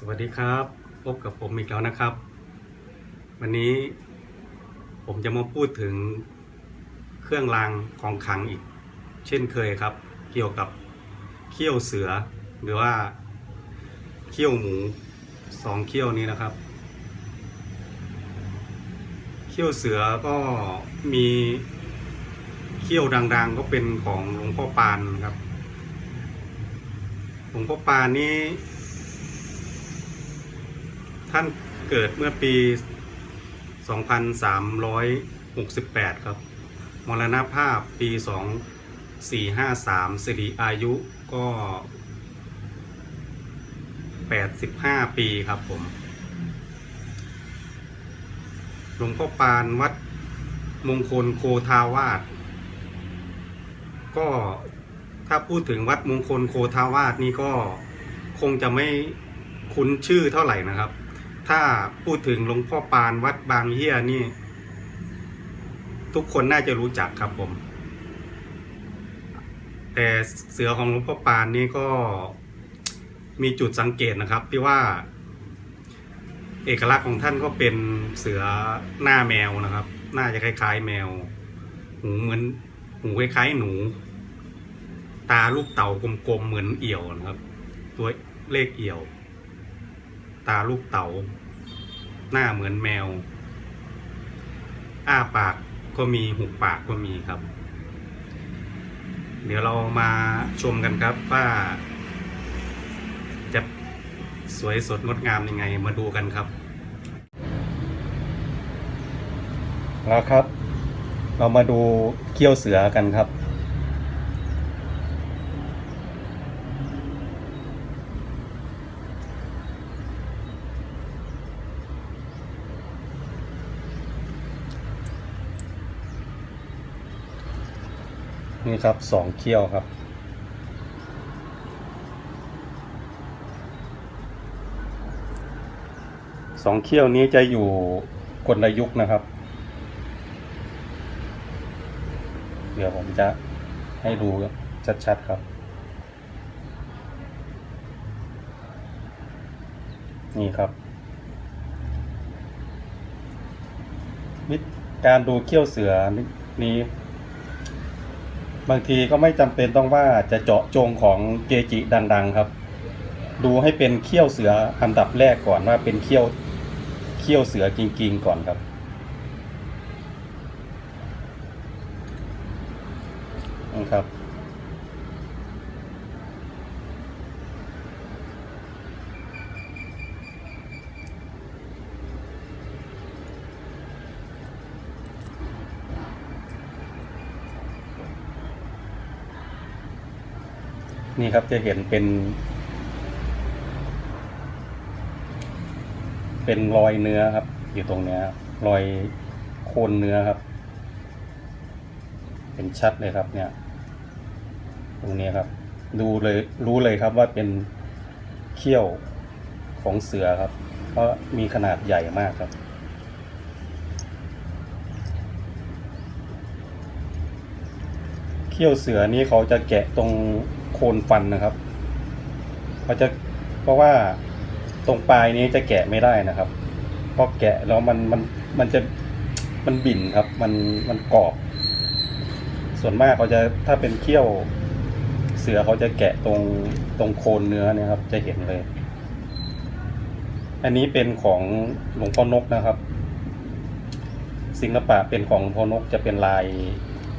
สวัสดีครับ พบกับผมอีกแล้วนะครับ วันนี้ผมจะมาพูดถึงเครื่องรางของขลังอีก เช่นเคยครับ เกี่ยวกับเขี้ยวเสือ หรือว่าเขี้ยวหมูสองเขี้ยวนี้นะครับ เขี้ยวเสือก็มีเขี้ยวดังๆ ก็เป็นของหลวงพ่อปานครับหลวงพ่อปานนี้ ท่านเกิดเมื่อปี 2368 ครับ มรณภาพปี 2453สิริอายุก็ 85 ปีครับผม หลวงพ่อปานวัดมงคลโคทาวาสก็ถ้าพูดถึงวัดมงคลโคทาวาสนี่ก็คงจะไม่คุ้นชื่อเท่าไหร่นะครับ ถ้าพูดถึงหลวงพ่อปานวัดบางเฮียนี่ ทุกคนน่าจะรู้จักครับผม แต่เสือของหลวงพ่อปานนี่ก็มีจุดสังเกตนะครับ ที่ว่า เอกลักษณ์ของท่านก็เป็นเสือหน้าแมวนะครับ น่าจะคล้าย ๆ แมว หูเหมือนหูคล้ายๆหนู ตาลูกเต่ากลมๆเหมือนเอี่ยวนะครับ ตัวเลขเอี่ยว ตาลูกเต่าหน้าเหมือนแมว อ้าปากก็มีหุบปากก็มีครับ เดี๋ยวเรามาชมกันครับว่า จะสวยสดงดงามยังไงมาดูกันครับแล้วครับ เรามาดูเขี้ยวเสือกันครับ นี่ครับสองเขี้ยวครับ สองเขี้ยวนี้จะอยู่คนละยุคนะครับ เดี๋ยวผมจะให้ดูชัดๆครับ นี่ครับวิธีการดูเขี้ยวเสือนี้ บางทีก็ไม่จำเป็นต้องว่าจะเจาะจงของเกจิดัง ๆครับ ดูให้เป็นเขี้ยวเสืออันดับแรกก่อนว่าเป็นเขี้ยวเขี้ยวเสือจริง ๆ ก่อนครับนะครับ นี่ครับจะเห็นเป็น เป็นรอยเนื้อครับ อยู่ตรงเนี้ยครับรอยโคนเนื้อครับ เป็นชัดเลยครับ เนี่ย ตรงนี้ครับ ดูเลยรู้เลยครับว่าเป็นเขี้ยวของเสือครับ เพราะมีขนาดใหญ่มากครับเขี้ยวเสือนี้เขาจะแกะตรง โคนฟันนะครับเขาจะเพราะว่าตรงปลายนี้จะแกะไม่ได้นะครับเพราะแกะแล้วมันมันมันจะมันบิ่นครับ มันมันกรอบ ส่วนมากเขาจะถ้าเป็นเขี้ยวเสือเขาจะแกะตรงตรงโคนเนื้อเนี่ยครับ จะเห็นเลย อันนี้เป็นของหลวงพ่อนกนะครับศิลปะเป็นของหลวงพ่อนกจะเป็นลาย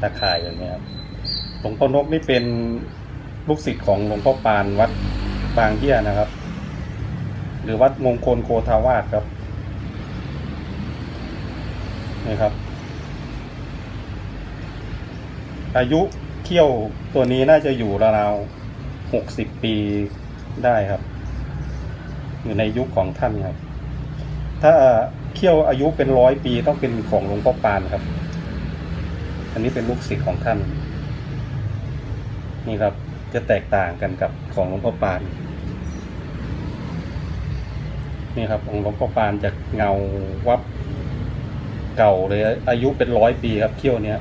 ตะข่ายอย่างเงี้ยครับหลวงพ่อนกนี่เป็น ลูกศิษย์ของหลวงพ่อปานวัดบางเยี่ยนะครับ หรือวัดมงคลโคทาวาสครับนี่ครับ อายุเที่ยวตัวนี้น่าจะอยู่ราวๆหกสิบปีได้ครับ อยู่ในยุคของท่านครับ ถ้าเขี้ยวอายุเป็นร้อยปีต้องเป็นของหลวงพ่อปานครับ อันนี้เป็นลูกศิษย์ของท่าน นี่ครับ จะแตกต่างกันกับของหลวงพ่อปานนี่ครับของหลวงพ่อปานจะเงาวับเก่าเลยอายุเป็นร้อยปีครับเขี้ยวเนี้ย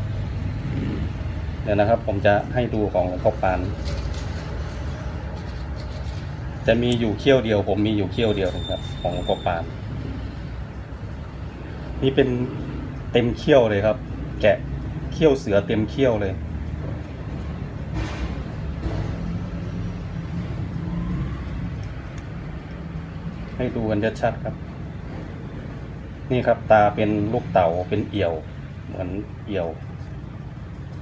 เดี๋ยวนะครับ ผมจะให้ดูของหลวงพ่อปานจะมีอยู่เขี้ยวเดียว ผมมีอยู่เขี้ยวเดียวนะครับ ของหลวงพ่อปานนี่เป็นเต็มเขี้ยวเลยครับ แกะเขี้ยวเสือเต็มเขี้ยวเลย ให้ดูกันชัดๆครับ นี่ครับตาเป็นลูกเต่าเป็นเอี่ยว เหมือนเอี่ยว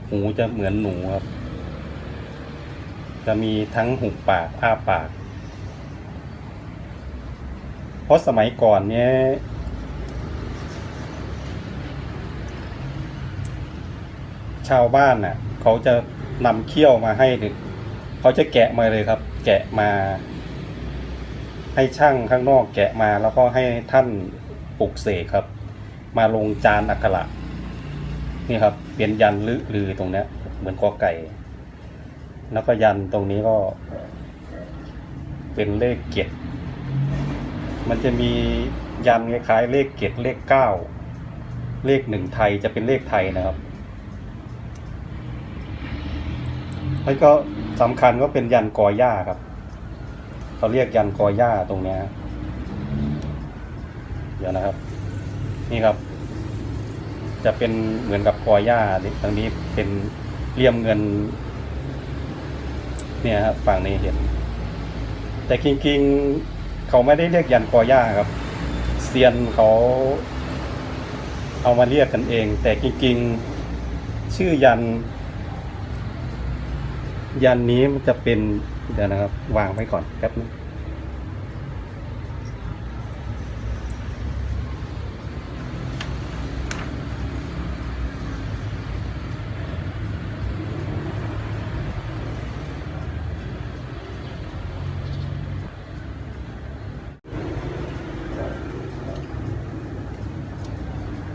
หูจะเหมือนหนูครับ จะมีทั้งหุบปากอ้าปาก เพราะสมัยก่อนเนี่ยชาวบ้านน่ะ เขาจะนำเขี้ยวมาให้หรือเขาจะแกะมาเลยครับ แกะมา ให้ช่างข้างนอกแกะมาแล้วก็ให้ท่านปลุกเสกครับ มาลงจานอักขระนี่ครับเป็นยันลือลือตรงเนี้ยเหมือนกอไก่ แล้วก็ยันตรงนี้ก็ เป็นเลขเจ็ดมันจะมียันคล้ายๆเลขเจ็ดเลขเก้าเลขหนึ่งไทยจะเป็นเลขไทยนะครับแล้วก็สำคัญก็เป็นยันกอหญ้าครับ เขาเรียกยันกอหญ้าตรงเนี้ยเดี๋ยวนะครับ นี่ครับ จะเป็นเหมือนกับกอหญ้าตรงนี้เป็นเลี่ยมเงิน เนี่ยครับฝั่งนี้เห็น แต่จริงๆเขาไม่ได้เรียกยันกอหญ้าครับเซียนเขาเอามาเรียกกันเอง แต่จริงๆชื่อยัน ยันนี้มันจะเป็น เดี๋ยวนะครับ วางไว้ก่อนแป๊บนึง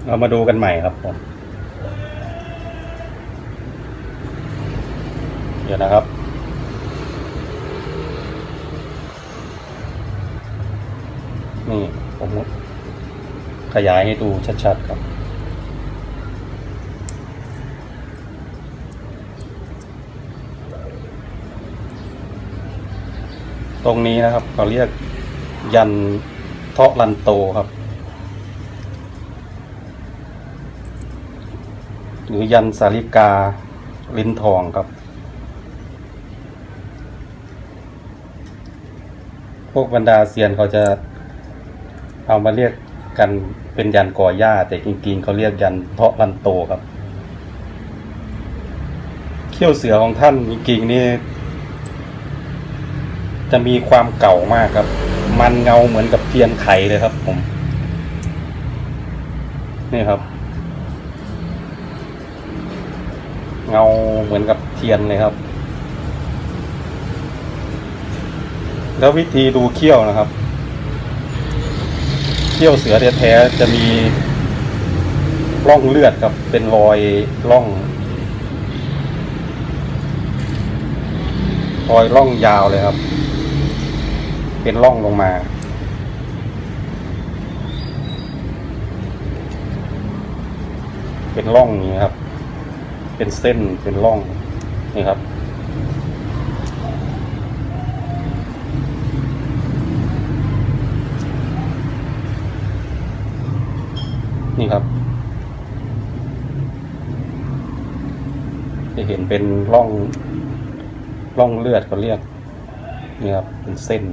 เรามาดูกันใหม่ครับผม เดี๋ยวนะครับ นี่ผมขยายให้ดูชัดๆครับตรงนี้นะครับเขาเรียกยันเทาะลันโตครับ หรือยันสาริกาลิ้นทองครับ พวกบรรดาเซียนเขาจะ เอามาเรียกกันเป็นยันก่อหญ้า แต่จริงๆเขาเรียกยันเทาะลันโตครับเขี้ยวเสือของท่านจริงๆนี่จะมีความเก่ามากครับ มันเงาเหมือนกับเทียนไขเลยครับ ผม นี่ครับ เงาเหมือนกับเทียนเลยครับ แล้ววิธีดูเขี้ยวนะครับ ขี้ยวเสือแท้ๆจะมีร่องเลือดครับเป็นรอยร่อง รอยร่องยาวเลยครับ เป็นร่องลงมา เป็นร่องอย่างนี้ครับ เป็นเส้นเป็นร่องนี่ครับ นี่ครับ จะเห็นเป็นร่องร่องเลือดเขาเรียกนี่ครับเป็นเส้น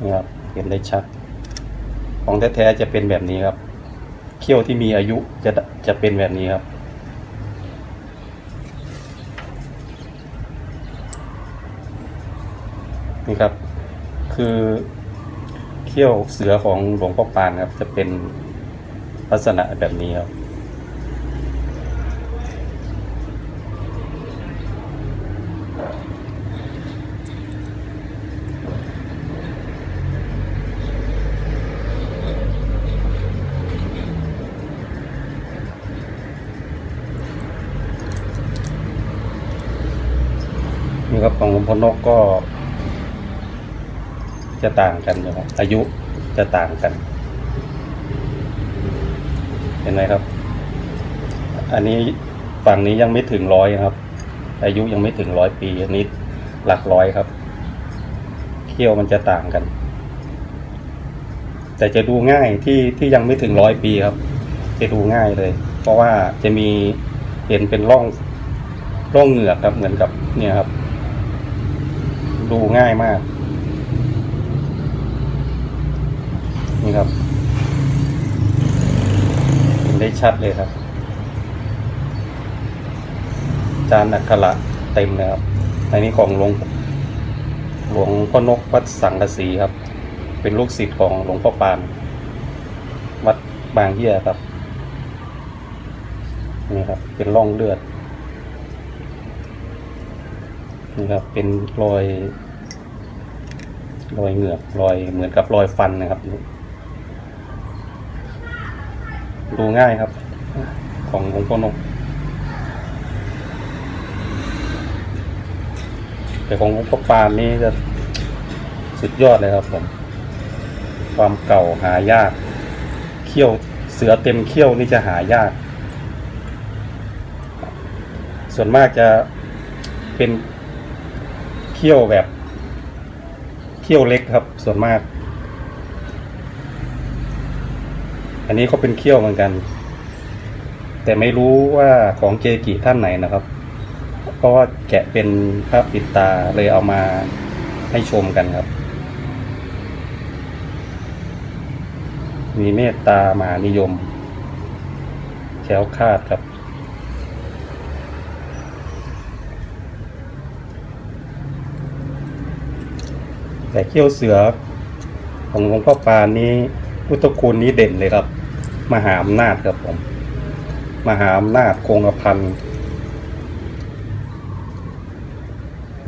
นี่ครับเห็นได้ชัด ของแท้ๆจะเป็นแบบนี้ครับ เขี้ยวที่มีอายุจะจะเป็นแบบนี้ครับนี่ครับ คือ เขี้ยวเสือของหลวงพ่อปานครับจะเป็นลักษณะแบบนี้ครับนี่ครับของหลวงพ่อนกก็ จะต่างกันนะครับอายุจะต่างกัน เห็นไหมครับ อันนี้ฝั่งนี้ยังไม่ถึงร้อยครับ อายุยังไม่ถึงร้อยปีอันนี้หลักร้อยครับเขี้ยวมันจะต่างกัน แต่จะดูง่ายที่ที่ยังไม่ถึงร้อยปีครับ จะดูง่ายเลย เพราะว่าจะมีเห็นเป็นร่องร่องเหงือกครับเหมือนกับเนี่ยครับ ดูง่ายมาก นี่ครับเห็นได้ ชัดเลยครับจานอักขระเต็มเลยครับอันนี้ของหลวงหลวงพ่อนกวัดสังกสีครับ เป็นลูกศิษย์ของหลวงพ่อปาน วัดบางเหี้ยครับ นี่ครับ เป็นร่องเลือด นี่ครับ เป็นรอย รอยเหงือกรอยเหมือนกับรอยฟันนะครับ ดูง่ายครับ ของหลวงพ่อนก แต่ของหลวงพ่อปานนี่จะสุดยอดเลยครับผม ความเก่าหายาก เขี้ยวเสือเต็มเขี้ยวนี่จะหายาก ส่วนมากจะเป็นเขี้ยวแบบเขี้ยวเล็กครับ ส่วนมาก อันนี้ก็เป็นเขี้ยวเหมือนกัน แต่ไม่รู้ว่าของเจกิท่านไหนนะครับ เพราะว่าแกะเป็นภาพปิดตาเลยเอามาให้ชมกันครับ มีเมตตามานิยมแควคาดครับแต่เขี้ยวเสือของหลวงพ่อปานนี้พุทธคุณนี้เด่นเลยครับ มหาอำนาจครับผม มหาอำนาจคงกระพัน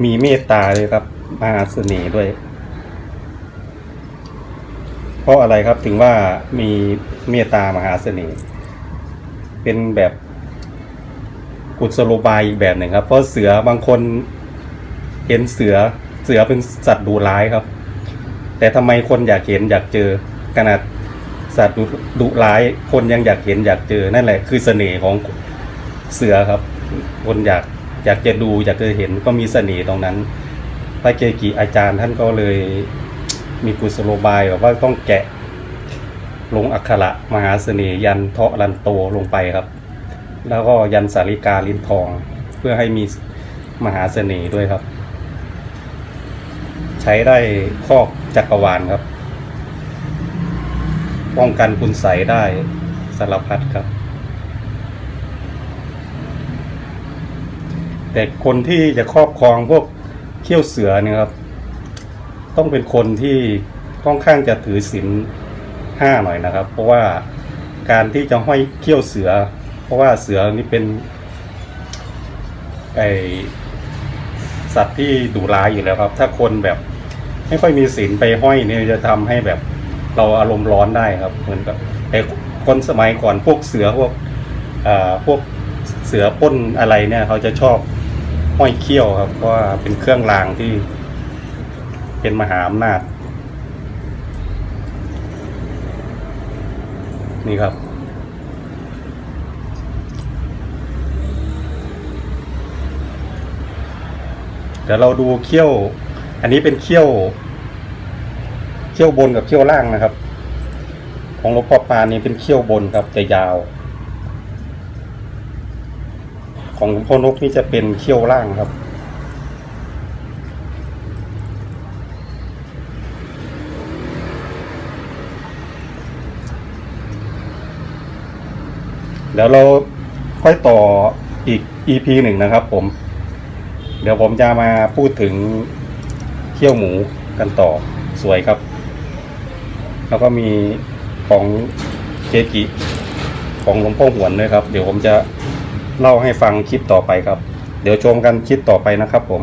มีเมตตาเลยครับ มหาเสน่ห์ด้วย เพราะอะไรครับถึงว่ามีเมตตามหาเสน่ห์เป็นแบบกุศโลบายอีกแบบหนึ่งครับ เพราะเสือบางคนเห็นเสือเสือเป็นสัตว์ดุร้ายครับ แต่ทำไมคนอยากเห็นอยากเจอขนาด สัตว์ดุร้ายคนยังอยากเห็นอยากเจอนั่นแหละ คือเสน่ห์ของเสือครับ คนอยากอยากจะดูอยากจะเห็นก็มีเสน่ห์ตรงนั้นพระเกกิอาจารย์ท่านก็เลยมีกุศโลบายแบบว่าต้องแกะลงอักขระมหาเสน่ห์ยันเทาะลันโตลงไปครับ แล้วก็ยันสาริกาลิ้นทอง เพื่อให้มีมหาเสน่ห์ด้วยครับ ใช้ได้ครอบจักรวาลครับ ป้องกันคุณใสได้สารพัดครับ แต่คนที่จะครอบครองพวกเขี้ยวเสือเนี่ยครับ ต้องเป็นคนที่ค่อนข้างจะถือศีลห้าหน่อยนะครับ เพราะว่าการที่จะห้อยเขี้ยวเสือ เพราะว่าเสือนี่เป็นไอสัตว์ที่ดุร้ายอยู่แล้วครับ ถ้าคนแบบไม่ค่อยมีศีลไปห้อยเนี่ยจะทำให้แบบ เราอารมณ์ร้อนได้ครับเหมือนกับแต่คนสมัยก่อนพวกเสือพวกอ่าพวกเสือป้นอะไรเนี่ยเขาจะชอบห้อยเขี้ยวครับเพราะว่าเป็นเครื่องรางที่ เป็นมหาอำนาจนี่ครับ เดี๋ยวเราดูเขี้ยว อันนี้เป็นเขี้ยว เขี้ยวบนกับเขี้ยวล่างนะครับ ของหลวงพ่อปานนี่เป็นเขี้ยวบนครับจะยาว ของหลวงพ่อนกนี่จะเป็นเขี้ยวล่างครับเดี๋ยวเราค่อยต่ออีก EP หนึ่งนะครับผม เดี๋ยวผมจะมาพูดถึงเขี้ยวหมูกันต่อสวยครับ แล้วก็มีของเจกิของหลวงพ่อหวนด้วยครับ เดี๋ยวผมจะเล่าให้ฟังคลิปต่อไปครับ เดี๋ยวชมกันคลิปต่อไปนะครับผม